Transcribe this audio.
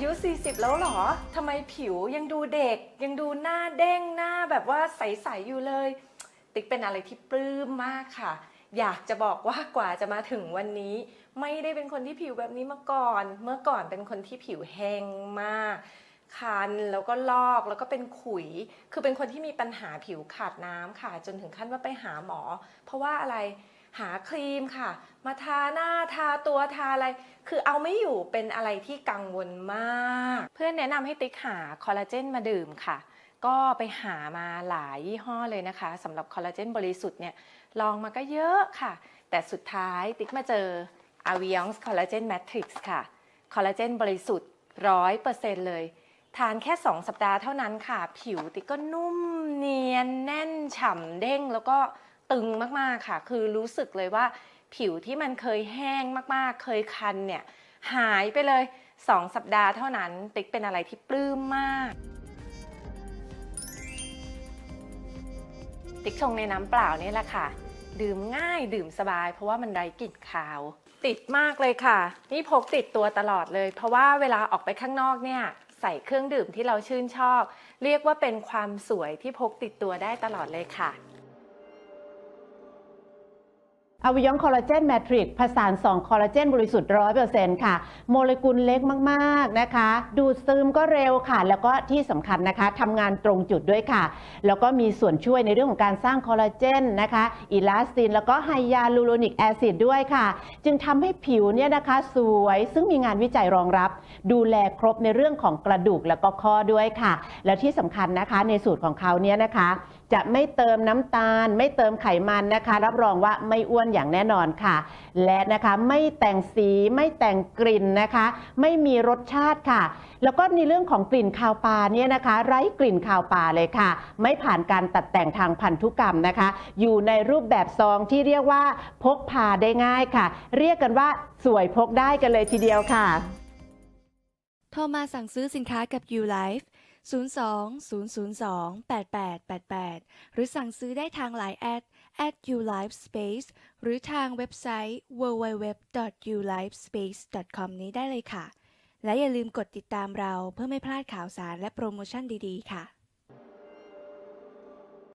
อายุ 40 แล้วเหรอ ทำไมผิวยังดูเด็ก ยังดูหน้าเด้งหน้าแบบว่าใส ๆ อยู่เลย ติ๊กเป็นอะไรที่ปลื้มมากค่ะ อยากจะบอกว่ากว่าจะมาถึงวันนี้ ไม่ได้เป็นคนที่ผิวแบบนี้มาก่อน เมื่อก่อนเป็นคนที่ผิวแห้งมากคันแล้วก็ลอกแล้วก็เป็นขุย คือเป็นคนที่มีปัญหาผิวขาดน้ำค่ะ จนถึงขั้นว่าไปหาหมอ เพราะว่าอะไร หาครีมค่ะ มาทาหน้าทาตัวทาอะไร คือเอาไม่อยู่เป็นอะไรที่กังวลมาก เพื่อนแนะนำให้ติ๊กหาคอลลาเจนมาดื่มค่ะ ก็ไปหามาหลายยี่ห้อเลยนะคะสำหรับคอลลาเจนบริสุทธิ์เนี่ยลองมาก็เยอะค่ะ แต่สุดท้ายติ๊กมาเจอ a v i o n s Collagen Matrix ค่ะคอลลาเจนบริสุทธิ์ร้อยเปอร์เซ็นต์เลย ทานแค่ 2 สัปดาห์เท่านั้นค่ะ ผิวติ๊กก็นุ่มเนียนแน่นฉ่ำเด้งแล้วก็ ตึงมากๆค่ะ คือรู้สึกเลยว่า ผิวที่มันเคยแห้งมากๆ เคยคันเนี่ยหายไปเลย 2 สัปดาห์เท่านั้น ติ๊กเป็นอะไรที่ปลื้มมาก ติ๊กชงในน้ำเปล่านี่แหละค่ะ ดื่มง่ายดื่มสบาย เพราะว่ามันไร้กลิ่นคาว ติดมากเลยค่ะ นี่พกติดตัวตลอดเลย เพราะว่าเวลาออกไปข้างนอกเนี่ยใส่เครื่องดื่มที่เราชื่นชอบ เรียกว่าเป็นความสวยที่พกติดตัวได้ตลอดเลยค่ะ อวิยองคอลลาเจนแมทริกผสาน2คอลลาเจนบริสุทธิ์100%ค่ะ โมเลกุลเล็กมากๆนะคะ ดูดซึมก็เร็วค่ะ แล้วก็ที่สำคัญนะคะทำงานตรงจุดด้วยค่ะ แล้วก็มีส่วนช่วยในเรื่องของการสร้างคอลลาเจนนะคะอิลาสติน แล้วก็ไฮยาลูโรนิกแอซิดด้วยค่ะ จึงทำให้ผิวเนี่ยนะคะสวยซึ่งมีงานวิจัยรองรับ ดูแลครบในเรื่องของกระดูกแล้วก็ข้อด้วยค่ะ แล้วที่สำคัญนะคะในสูตรของเขาเนี่ยนะคะ จะไม่เติมน้ำตาล ไม่เติมไขมันนะคะ รับรองว่าไม่อ้วนอย่างแน่นอนค่ะ และนะคะไม่แต่งสีไม่แต่งกลิ่นนะคะ ไม่มีรสชาติค่ะ แล้วก็ในเรื่องของกลิ่นคาวปลาเนี่ยนะคะ ไร้กลิ่นคาวปลาเลยค่ะ ไม่ผ่านการตัดแต่งทางพันธุกรรมนะคะ อยู่ในรูปแบบซองที่เรียกว่าพกพาได้ง่ายค่ะ เรียกกันว่าสวยพกได้กันเลยทีเดียวค่ะ โทรมาสั่งซื้อสินค้ากับ YouLife 0 02-002-8888 หรือสั่งซื้อได้ทางไลน์แอด at ulifespace หรือทางเว็บไซต์ www.ulifespace.com นี้ได้เลยค่ะ และอย่าลืมกดติดตามเราเพื่อไม่พลาดข่าวสารและโปรโมชั่นดีๆ ค่ะ